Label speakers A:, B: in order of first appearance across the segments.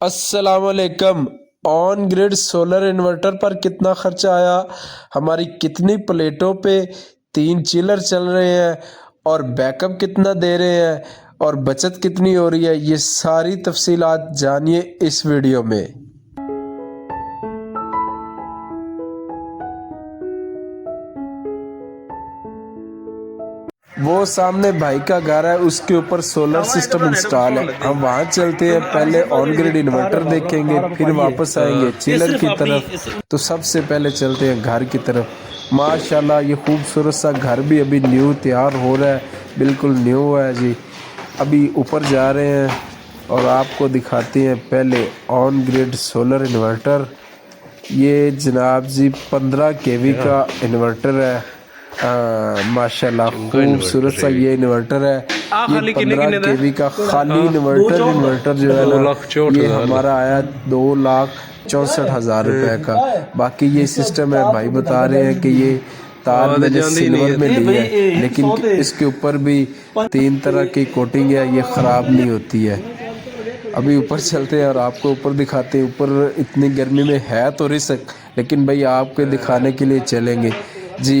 A: السلام علیکم۔ On grid solar inverter پر کتنا خرچہ آیا؟ ہماری کتنی پلیٹوں پہ تین چیلر چل رہے ہیں اور بیک اپ کتنا دے رہے ہیں اور بچت کتنی ہو رہی ہے؟ یہ ساری تفصیلات جانیے اس ویڈیو میں۔ وہ سامنے بھائی کا گھر ہے اس کے اوپر سولر سسٹم انسٹال ہے۔ ہم وہاں چلتے ہیں پہلے آن گریڈ انورٹر دیکھیں گے پھر واپس آئیں گے چیلر کی طرف۔ تو سب سے پہلے چلتے ہیں گھر کی طرف۔ ماشاءاللہ یہ خوبصورت سا گھر بھی ابھی نیو تیار ہو رہا ہے۔ بالکل نیو ہے جی۔ ابھی اوپر جا رہے ہیں اور آپ کو دکھاتے ہیں پہلے آن گریڈ سولر انورٹر یہ جناب جی پندرہ کے وی کا انورٹر ہے۔ ماشاء اللہ خوبصورت سا یہ انورٹر ہے۔ یہ پندرہ کے وی کا خالی انورٹر انورٹر جو ہے نا یہ ہمارا آیا دو لاکھ چونسٹھ ہزار روپے کا۔ باقی یہ سسٹم ہے بھائی بتا رہے ہیں کہ یہ تار میں نے سلور میں لی ہے۔ لیکن اس کے اوپر بھی تین طرح کی کوٹنگ ہے یہ خراب نہیں ہوتی ہے۔ ابھی اوپر چلتے ہیں اور آپ کو اوپر دکھاتے ہیں۔ اوپر اتنی گرمی میں ہے تو رسک لیکن بھائی آپ کے دکھانے کے لیے چلیں گے۔ جی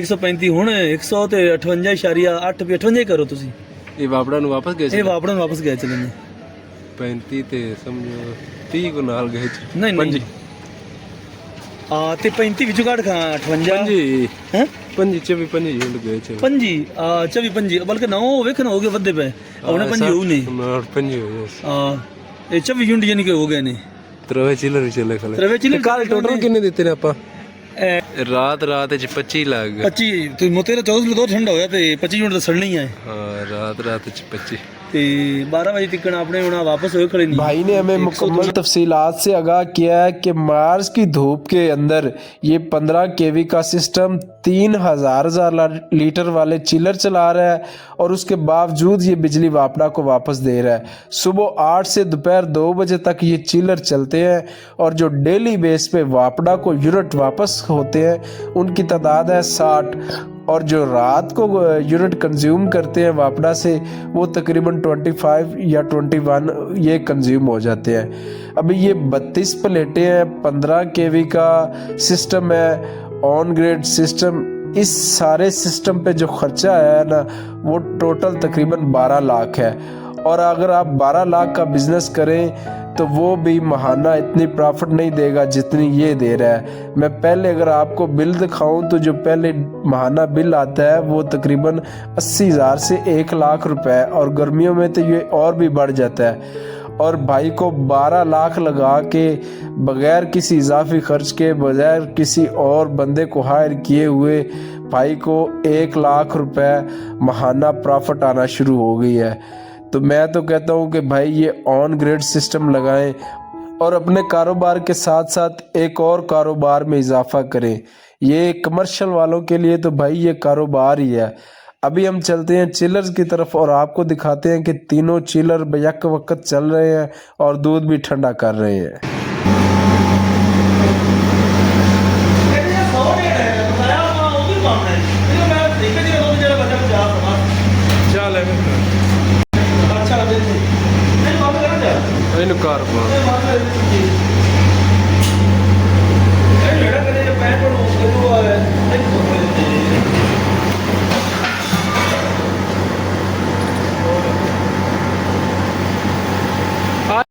B: 135 ਹੁਣ 100 ਤੇ 58.8 ਵੀ 58 ਕਰੋ ਤੁਸੀਂ
A: ਇਹ ਵਾਪੜਾ ਨੂੰ ਵਾਪਸ ਗਏ
B: ਇਹ ਵਾਪੜਾ ਨੂੰ ਵਾਪਸ ਗਏ ਚਲੇ
A: 35 ਤੇ ਸਮਝੋ 30 ਕੋ ਨਾਲ ਗਏ
B: ਨਹੀਂ ਨਹੀਂ ਆ ਤੇ 35 ਵਿੱਚੋਂ ਘਟ 58
A: ਹਾਂਜੀ
B: ਹੈ
A: ਪੰਜੀ ਚ ਵੀ ਪੰਜੀ ਝੁੰਡ ਗਏ ਚ
B: ਪੰਜੀ ਆ 24 ਪੰਜੀ। ਬਲਕਿ ਨਾ ਉਹ ਵੇਖਣ ਹੋ ਗਏ ਵੱਧੇ ਪਏ। ਉਹਨੇ ਪੰਜੀ ਹੋਊ ਨੇ
A: ਨਾਲ ਪੰਜੀ ਹੋਏ
B: ਆ ਇਹ 24 ਯੂਨਿਟ ਯਾਨੀ ਕਿ ਹੋ ਗਏ ਨੇ।
A: ਤਰਵੇ ਚਿਲਰ ਚਲੇ ਖਲੇ।
B: ਤਰਵੇ ਚਿਲਰ
A: ਕੱਲ ਟੋਟਲ ਕਿੰਨੇ ਦਿੱਤੇ ਨੇ ਆਪਾਂ? ਰਾਤ ਰਾਤ ਚ 25 ਲੱਗ।
B: 25 ਤੇ ਮੋਤੇ ਦਾ 24 ਤੋਂ ਠੰਡਾ ਹੋਇਆ ਤੇ 25 ਯੂਨਿਟ ਤਾਂ ਸੜਨੀ ਹੈ
A: ਹਾਂ ਰਾਤ ਰਾਤ ਚ 25
B: بارہ بجے تک آپ نے ہونا واپس ہوئے کھڑے نہیں
A: بھائی نے ہمیں مکمل تفصیلات سے آگاہ کیا ہے کہ مارس کی دھوپ کے اندر یہ پندرہ کے وی کا سسٹم تین ہزار ہزار لیٹر والے چیلر چلا رہا ہے اور اس کے باوجود یہ بجلی واپڑا کو واپس دے رہا ہے صبح آٹھ سے دوپہر دو بجے تک یہ چلر چلتے ہیں اور جو ڈیلی بیس پہ واپڑا کو یونٹ واپس ہوتے ہیں ان کی تعداد ہے ساٹھ اور جو رات کو یونٹ کنزیوم کرتے ہیں واپڈا سے، وہ تقریباً 25 یا 21 یہ کنزیوم ہو جاتے ہیں۔ ابھی یہ بتیس پلیٹیں ہیں، پندرہ کے وی کا سسٹم ہے آن گریڈ سسٹم اس سارے سسٹم پہ جو خرچہ آیا ہے نا، وہ ٹوٹل تقریباً بارہ لاکھ ہے۔ اور اگر آپ بارہ لاکھ کا بزنس کریں، تو وہ بھی ماہانہ اتنی پرافٹ نہیں دے گا جتنی یہ دے رہا ہے۔ میں پہلے اگر آپ کو بل دکھاؤں، تو جو پہلے ماہانہ بل آتا ہے، وہ تقریباً اسی ہزار سے ایک لاکھ روپے اور گرمیوں میں تو یہ اور بھی بڑھ جاتا ہے۔ اور بھائی کو بارہ لاکھ لگا کے بغیر کسی اضافی خرچ کے بغیر کسی اور بندے کو ہائر کیے ہوئے بھائی کو ایک لاکھ روپے ماہانہ پرافٹ آنا شروع ہو گئی ہے۔ تو میں تو کہتا ہوں کہ بھائی یہ آن گریڈ سسٹم لگائیں اور اپنے کاروبار کے ساتھ ساتھ ایک اور کاروبار میں اضافہ کریں۔ یہ کمرشل والوں کے لیے تو بھائی یہ کاروبار ہی ہے۔ ابھی ہم چلتے ہیں چلرز کی طرف اور آپ کو دکھاتے ہیں کہ تینوں چلر بیک وقت چل رہے ہیں اور دودھ بھی ٹھنڈا کر رہے ہیں۔